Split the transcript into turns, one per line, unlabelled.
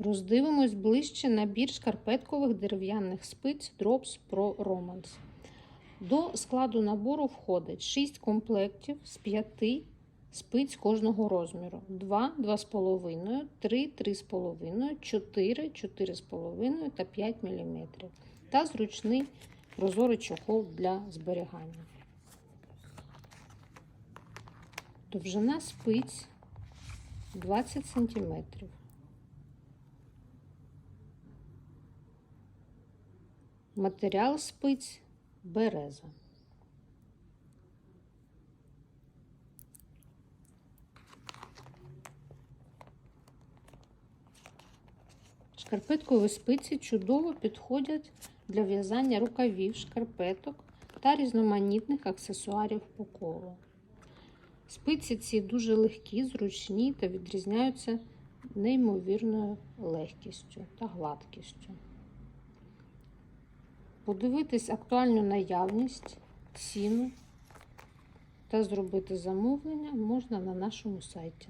Роздивимось ближче набір шкарпеткових дерев'яних спиць Drops Pro Romance. До складу набору входить 6 комплектів з 5 спиць кожного розміру: 2, 2,5, 3, 3,5, 4, 4,5 та 5 мм. Та зручний прозорий чохол для зберігання. Довжина спиць 20 см. Матеріал спиць береза. Шкарпеткові спиці чудово підходять для в'язання рукавів, шкарпеток та різноманітних аксесуарів по колу. Спиці ці дуже легкі, зручні та відрізняються неймовірною легкістю та гладкістю. Подивитись актуальну наявність, ціну та зробити замовлення можна на нашому сайті.